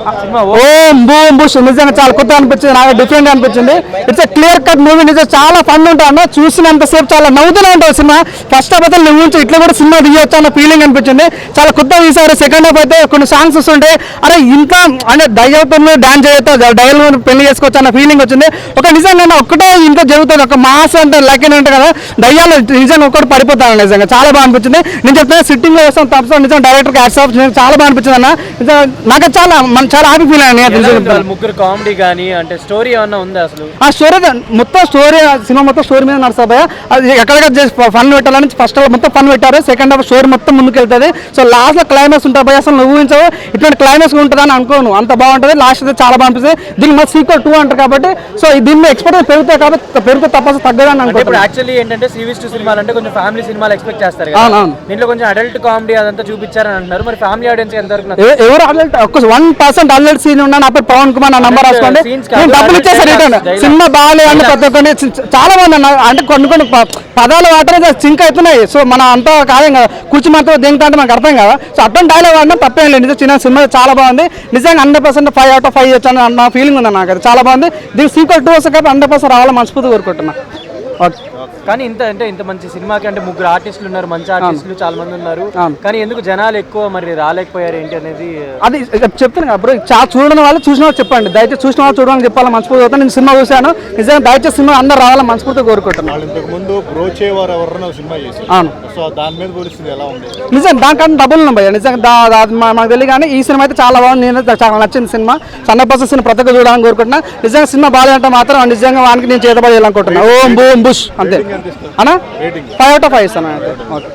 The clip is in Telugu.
ఓం బూమ్ నిజంగా చాలా కొత్త అనిపించింది. నాకు డిఫరెంట్ అనిపించింది. ఇట్స్ క్లియర్ కట్ మూవీ నిజంగా చాలా ఫన్ ఉంటాను చూసినంతసేపు చాలా నవ్వుతూనే ఉంటుంది సినిమా. ఫస్ట్ హాఫ్ అయితే నువ్వు ఇట్లా కూడా సినిమా తీయొచ్చు అన్న ఫీలింగ్ అనిపించింది. చాలా కొత్త తీసారు సెకండ్ హాఫ్ అయితే కొన్ని సాంగ్స్ వస్తుంటే అరే ఇంకా అంటే దయ్యతో డాన్స్ చేయొచ్చు? డైల్ పెళ్ళి చేసుకోవచ్చు అన్న ఫీలింగ్ వచ్చింది. ఒక నిజంగా ఒక్కటే ఇంకా జరుగుతుంది. ఒక మాస్ అంటే లెక్క అంటే కదా. దయ్యాలు నిజంగా ఒక్కటి పడిపోతాను నిజంగా. చాలా బాగా అనిపించింది. నేను చెప్తున్నా సిట్టింగ్ కోసం తప్ప నిజంగా డైరెక్టర్ హ్యాట్స్ ఆఫ్ చాలా బాగా అనిపించింది అన్న. నిజంగా నాకు చాలా చాలా హ్యాపీ ఫీల్ అయ్యాను ముగ్గురు కామెడీ కానీ అంటే స్టోరీ ఏమన్నా ఉందా అసలు? ఆ స్టోరీ మొత్తం స్టోరీ సినిమా మొత్తం స్టోరీ మీద నడుస్తా భయ అది ఎక్కడికి ఫన్ పెట్టాలని ఫస్ట్ మొత్తం ఫన్ పెట్టారు సెకండ్ హాఫ్ స్టోరీ మొత్తం ముందుకు వెళ్తుంది సో లాస్ట్లో క్లైమాక్స్ ఉంటుంది భయ అసలు నువ్వు ఊహించవు. ఇట్లాంటి క్లైమాక్స్ ఉంటుందని అనుకోను అంత బాగుంటుంది. లాస్ట్ అయితే చాలా బాగా అనిపిస్తుంది. దీనికి మళ్ళీ సీక్వల్ టూ అంటారు కాబట్టి సో దీన్ని ఎక్స్పెక్ట్ పెరుగుతాయి కాబట్టి పెరిగితే తప్పదు తగ్గదని ఇప్పుడు యాక్చువల్లీ ఏంటంటే సిరీస్ టు సినిమాలు అంటే కొంచెం ఫ్యామిలీ సినిమాలు ఎక్స్పెక్ట్ చేస్తారు. దీంట్లో కొంచెం అడల్ట్ కామెడీ అదంతా చూపించారని అంటున్నారు. మరి ఫ్యామిలీ ఆడియన్స్ ఎంత ఎవరు అల్లెట్ ఒక్క వన్ పర్సెంట్ అల్లెట్ సీన్ ఉన్నా నా పేరు పవన్ కుమార్ నా నంబర్ రాసుకోండి. నేను డబ్బులు ఇచ్చేసాను రిటర్న్. సినిమా బాగాలేదు అంటే ప్రతి ఒక్కరిని చి- చాలా బాగుంది అన్న అంటే కొన్ని కొన్ని పదాలు వాటర్ సింక్ అవుతున్నాయి. సో మన అంతా కాదేం కదా? కూర్చు మాత్రం దేనికి అంటే మనకు అర్థం కదా? సో అర్థం డైలాగ్ ఆడినా తప్పేం లేదు. నిజం చిన్న సినిమా చాలా బాగుంది. నిజంగా hundred percent five out of five వచ్చాను నా ఫీలింగ్ ఉంది నాకు అది. చాలా బాగుంది. దీనికి సీక్వల్ టూ వస్తే కాబట్టి హండ్రెడ్ పర్సెంట్ రావాలని మనస్ఫూర్తి కోరుకుంటున్నా. ఓకే. కానీ ఇంత అంటే ఇంత మంచి సినిమాకి అంటే ముగ్గురు ఆర్టిస్టులు ఉన్నారు మంచి ఆర్టిస్టులు చాలా మంది ఉన్నారు. కానీ ఎందుకు జనాలు ఎక్కువ మరి రాలేకపోయారు ఏంటి అనేది? అది చెప్తాను కదా బ్రో చాలా చూడని వాళ్ళు చూసిన వాళ్ళు చెప్పండి. దయచేసి చూసిన వాళ్ళు చూడడానికి చెప్పాలని మనస్ఫూర్తి అవుతాను నేను సినిమా చూశాను. నిజంగా దయచేసి సినిమా అందరూ రావాలని మనస్ఫూర్తి కోరుకుంటున్నాను. వాళ్ళు ఇంతకు ముందు బ్రోచేవారు ఎవరన్నా సినిమా చేశారు? సో దాని మీద పరిస్థితి ఎలా ఉంది? నిజం దానికన్నా డబుల్ ఉన్నాయి భయ్య నిజంగా మాకు తెలియదు కానీ ఈ సినిమా అయితే చాలా బాగుంది. నేను చాలా నచ్చింది సినిమా. సన్న పర్సన్ సినిమా ప్రతి ఒక్కరు చూడాలని కోరుకుంటున్నా. నిజంగా సినిమా బాగాలంటే మాత్రం నిజంగా వానికి నేను చేతపడి అనుకుంటున్నా ఓం బూమ్ బుష్. అంతే. అన్నా? ఫైవ్ అవుట్ ఆఫ్ ఫైవ్ ఇస్తాను? అయితే ఓకే